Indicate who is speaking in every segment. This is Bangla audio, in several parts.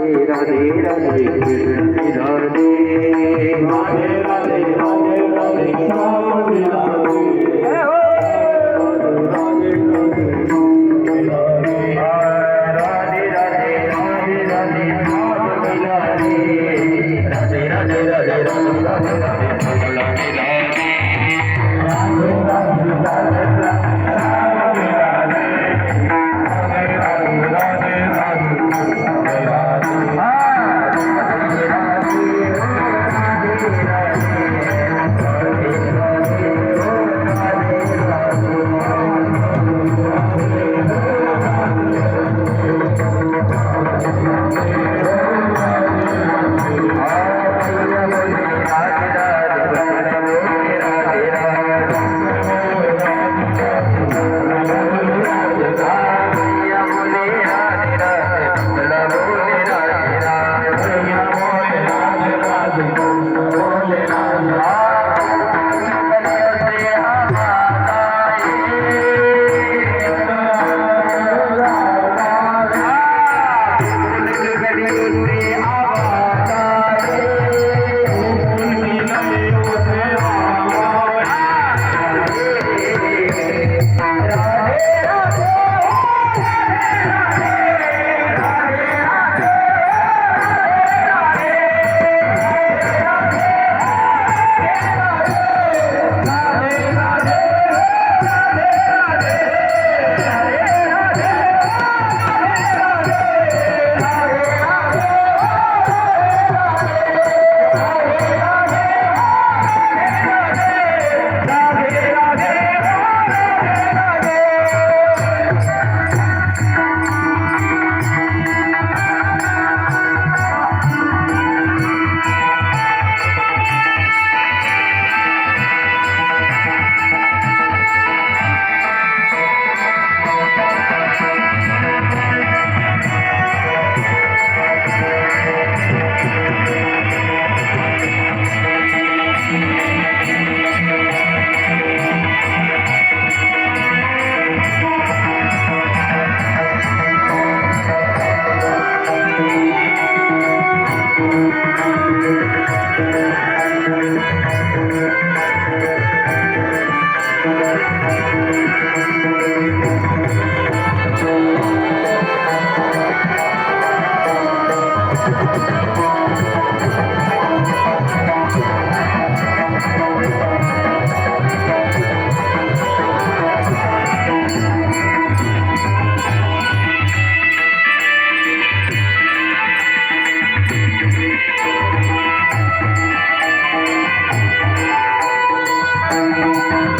Speaker 1: রাধে রাধে কৃষ্ণ রাধে
Speaker 2: রাধে রাধে রাধে রাধে রাধে
Speaker 1: রাধে রাধে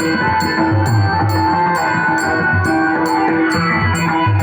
Speaker 2: Música